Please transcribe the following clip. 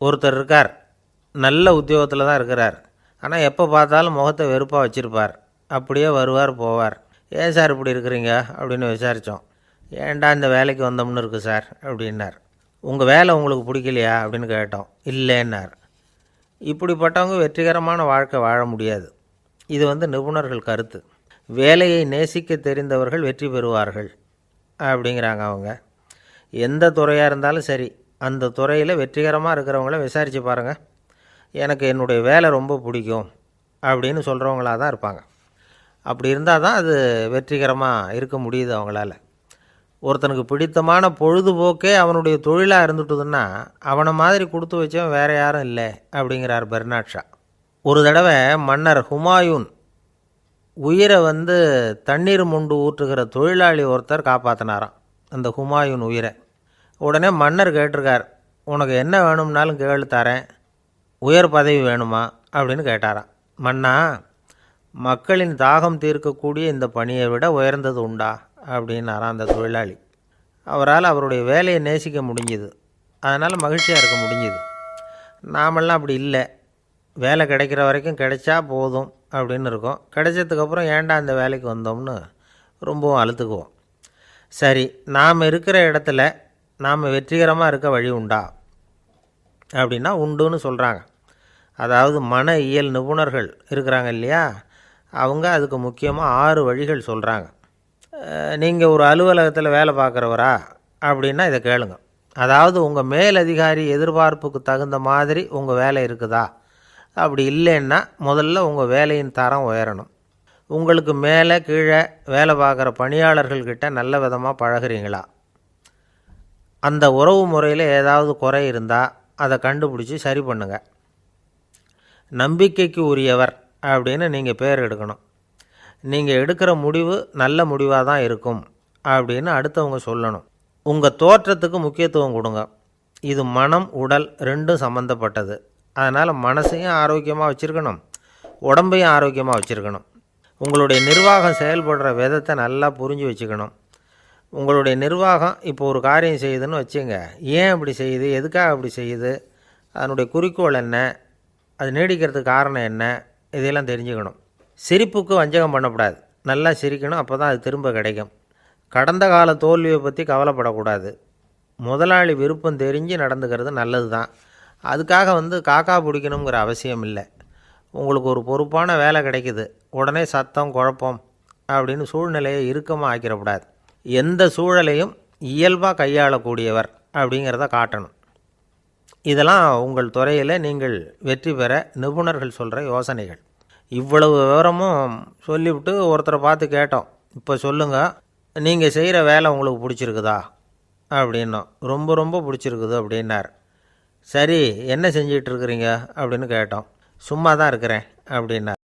ஒருத்தர் இருக்கார். நல்ல உத்தியோகத்தில் தான் இருக்கிறார். ஆனால் எப்போ பார்த்தாலும் முகத்தை வெறுப்பாக வச்சுருப்பார். அப்படியே வருவார் போவார். ஏன் சார் இப்படி இருக்கிறீங்க? அப்படின்னு விசாரித்தோம் ஏன்டா இந்த வேலைக்கு வந்தோம்னு இருக்குது சார்? அப்படின்னார். உங்கள் வேலை உங்களுக்கு பிடிக்கலையா? அப்படின்னு கேட்டோம். இல்லைன்னார். இப்படிப்பட்டவங்க வெற்றிகரமான வாழ்க்கை வாழ முடியாது. இது வந்து நிபுணர்கள் கருத்து. வேலையை நேசிக்க தெரிந்தவர்கள் வெற்றி பெறுவார்கள். அப்படிங்கிறாங்க அவங்க. எந்த துறையாக இருந்தாலும் சரி அந்த துறையில் வெற்றிகரமாக இருக்கிறவங்கள விசாரித்து பாருங்கள் எனக்கு என்னுடைய வேலை ரொம்ப பிடிக்கும் அப்படின்னு சொல்கிறவங்களாக தான் இருப்பாங்க. அப்படி இருந்தால் தான் அது வெற்றிகரமாக இருக்க முடியுது அவங்களால. ஒருத்தனுக்கு பிடித்தமான பொழுதுபோக்கே அவனுடைய தொழிலாக இருந்துட்டுதுன்னா அவனை மாதிரி கொடுத்து வச்சவன் வேறு யாரும் இல்லை அப்படிங்கிறார் பெர்னாட்ஷா ஒரு தடவை மன்னர் ஹுமாயூன் உயிரை வந்து தண்ணீர் முண்டு ஊற்றுகிற தொழிலாளி ஒருத்தர் காப்பாற்றினாராம் அந்த ஹுமாயூன் உயிரை. உடனே மன்னர் கேட்டிருக்கார் உனக்கு என்ன வேணும்னாலும் கேளு தரேன். உயர் பதவி வேணுமா? அப்படின்னு கேட்டாராம். மன்னா மக்களின் தாகம் தீர்க்கக்கூடிய இந்த பணியை விட உயர்ந்தது உண்டா? அப்படின்னாராம் அந்த தொழிலாளி. அவரால் அவருடைய வேலையை நேசிக்க முடிஞ்சுது. அதனால் மகிழ்ச்சியாக இருக்க முடிஞ்சுது. நாமெல்லாம் அப்படி இல்லை. வேலை கிடைக்கிற வரைக்கும் கிடைச்சா போதும் அப்படின்னு இருக்கோம். கிடைச்சதுக்கப்புறம் ஏன்டா இந்த வேலைக்கு வந்தோம்னு ரொம்பவும் அழுத்துக்குவோம். சரி நாம் இருக்கிற இடத்துல நாம் வெற்றிகரமாக இருக்க வழி உண்டா? அப்படின்னா உண்டுன்னு சொல்கிறாங்க அதாவது மன இயல் நிபுணர்கள் இருக்கிறாங்க இல்லையா? அவங்க அதுக்கு முக்கியமாக ஆறு வழிகள் சொல்கிறாங்க நீங்கள் ஒரு அலுவலகத்தில் வேலை பார்க்குறவரா? அப்படின்னா இதை கேளுங்க. அதாவது உங்கள் மேலதிகாரி எதிர்பார்ப்புக்கு தகுந்த மாதிரி உங்கள் வேலை இருக்குதா? அப்படி இல்லைன்னா முதல்ல உங்கள் வேலையின் தரம் உயரணும். உங்களுக்கு மேலே கீழே வேலை பார்க்குற பணியாளர்கள்கிட்ட நல்ல விதமாக பழகுறீங்களா? அந்த உறவு முறையில் ஏதாவது குறை இருந்தால் அதை கண்டுபிடிச்சி சரி பண்ணுங்கள் நம்பிக்கைக்கு உரியவர் அப்படின்னு நீங்கள் பேர் எடுக்கணும். நீங்கள் எடுக்கிற முடிவு நல்ல முடிவாக தான் இருக்கும் அப்படின்னு அடுத்தவங்க சொல்லணும். உங்கள் தோற்றத்துக்கு முக்கியத்துவம் கொடுங்க. இது மனம் உடல் ரெண்டும் சம்மந்தப்பட்டது அதனால் மனசையும் ஆரோக்கியமாக வச்சுருக்கணும். உடம்பையும் ஆரோக்கியமாக வச்சுருக்கணும். உங்களுடைய நிர்வாகம் செயல்படுற விதத்தை நல்லா புரிஞ்சு வச்சுக்கணும். உங்களுடைய நிர்வாகம் இப்போ ஒரு காரியம் செய்யுதுன்னு வச்சுங்க. ஏன் அப்படி செய்யுது? எதுக்காக அப்படி செய்யுது? அதனுடைய குறிக்கோள் என்ன? அது நீடிக்கிறதுக்கு காரணம் என்ன? இதையெல்லாம் தெரிஞ்சுக்கணும். சிரிப்புக்கு வஞ்சகம் பண்ணக்கூடாது. நல்லா சிரிக்கணும் அப்போ தான் அது திரும்ப கிடைக்கும். கடந்த கால தோல்வியை பற்றி கவலைப்படக்கூடாது. முதலாளி விருப்பம் தெரிஞ்சு நடந்துக்கிறது நல்லது தான் அதுக்காக வந்து காக்கா பிடிக்கணுங்கிற அவசியம் இல்லை. உங்களுக்கு ஒரு பொறுப்பான வேலை கிடைக்குது. உடனே சத்தம் குழப்பம் அப்படின்னு சூழ்நிலையை இறுக்கமாக ஆக்கிடக்கூடாது. எந்த சூழலையும் இயல்பாக கையாளக்கூடியவர் அப்படிங்கிறத காட்டணும். இதெல்லாம் உங்கள் துறையில் நீங்கள் வெற்றி பெற நிபுணர்கள் சொல்கிற யோசனைகள். இவ்வளவு விவரமும் சொல்லிவிட்டு ஒருத்தரை பார்த்து கேட்டோம். இப்போ சொல்லுங்கள் நீங்கள் செய்கிற வேலை உங்களுக்கு பிடிச்சிருக்குதா? அப்படின்னோம் ரொம்ப ரொம்ப பிடிச்சிருக்குது அப்படின்னார். சரி என்ன செஞ்சிட்டு அப்படின்னு கேட்டோம். சும்மா தான் இருக்கிறேன் அப்படின்னார்.